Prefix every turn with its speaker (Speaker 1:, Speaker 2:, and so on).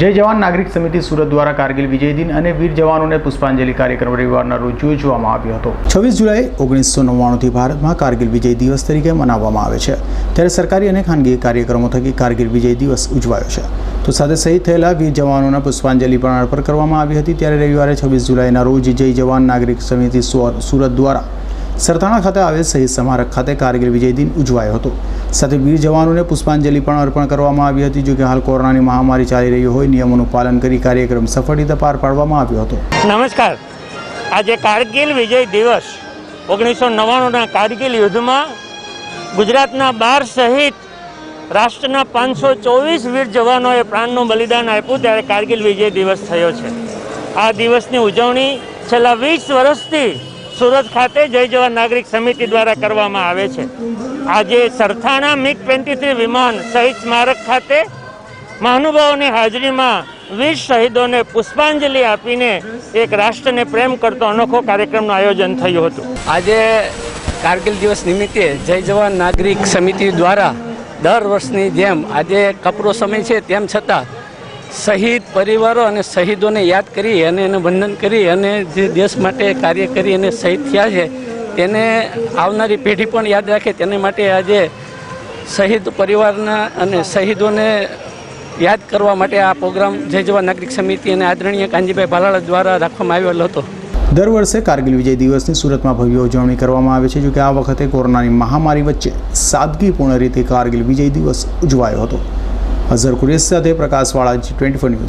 Speaker 1: જય જવાન નાગરિક સમિતિ સુરત દ્વારા કારગિલ વિજય દિન અને વીર જવાનોને પુષ્પાંજલિ કાર્યક્રમ રવિવારના રોજ યોજવામાં આવ્યો હતો. છવ્વીસ જુલાઈ ઓગણીસો નવ્વાણુંથી ભારતમાં કારગિલ વિજય દિવસ તરીકે મનાવવામાં આવે છે. ત્યારે સરકારી અને ખાનગી કાર્યક્રમો થકી કારગિલ વિજય દિવસ ઉજવાયો છે. તો સાથે શહીદ થયેલા વીર જવાનોના પુષ્પાંજલિ પણ અર્પણ કરવામાં આવી હતી. ત્યારે રવિવારે છવ્વીસ જુલાઈના રોજ જય જવાન નાગરિક સમિતિ સુર- સુરત દ્વારા સરથાણા ખાતે આવેલ શહીદ સ્મારક ખાતે કારગિલ વિજય દિન ઉજવાયો હતો. સાથે વીર જવાનોને પુષ્પાંજલિ પણ અર્પણ કરવામાં આવી હતી. જો કે હાલ કોરોનાની મહામારી ચાલી રહી હોય, નિયમોનું પાલન કરી કાર્યક્રમ સફળ રીતે પાર પાડવામાં આવ્યો હતો.
Speaker 2: નમસ્કાર. આજે કારગિલ વિજય દિવસ ઓગણીસો નવ્વાણુંના કારગિલ યુદ્ધમાં ગુજરાતના બાર સહિત રાષ્ટ્રના પાંચસો ચોવીસ વીર જવાનોએ પ્રાણનું બલિદાન આપ્યું. ત્યારે કારગિલ વિજય દિવસ થયો છે. આ દિવસની ઉજવણી છેલ્લા વીસ વર્ષથી સુરત ખાતે જય જવાન નાગરિક સમિતિ દ્વારા કરવામાં આવે છે. આજે સરથાણા મિગ ટ્વેન્ટી થ્રી વિમાન શહીદ સ્મારક ખાતે મહાનુભાવોની હાજરીમાં વીર શહીદોને પુષ્પાંજલિ આપીને એક રાષ્ટ્રને પ્રેમ કરતો અનોખો કાર્યક્રમનું આયોજન થયું હતું.
Speaker 3: આજે કારગિલ દિવસ નિમિત્તે જય જવાન નાગરિક સમિતિ દ્વારા દર વર્ષની જેમ આજે કપરો સમય છે તેમ છતાં શહીદ પરિવારો અને શહીદોને યાદ કરી અને એને વંદન કરી અને જે દેશ માટે કાર્ય કરી અને શહીદ થયા છે, તેને આવનારી પેઢી પણ યાદ રાખે. તેને માટે આજે શહીદ પરિવારના અને શહીદોને યાદ કરવા માટે આ પ્રોગ્રામ જય જવાન નાગરિક સમિતિ અને આદરણીય કાંજીભાઈ ભાલાળા દ્વારા રાખવામાં આવેલો હતો.
Speaker 1: દર વર્ષે કારગિલ વિજય દિવસની સુરતમાં ભવ્ય ઉજવણી કરવામાં આવે છે જો કે આ વખતે કોરોનાની મહામારી વચ્ચે સાદગીપૂર્ણ રીતે કારગિલ વિજય દિવસ ઉજવાયો હતો. અઝર કુરેશ સાથે પ્રકાશવાળા જી ટ્વેન્ટી ન્યૂઝ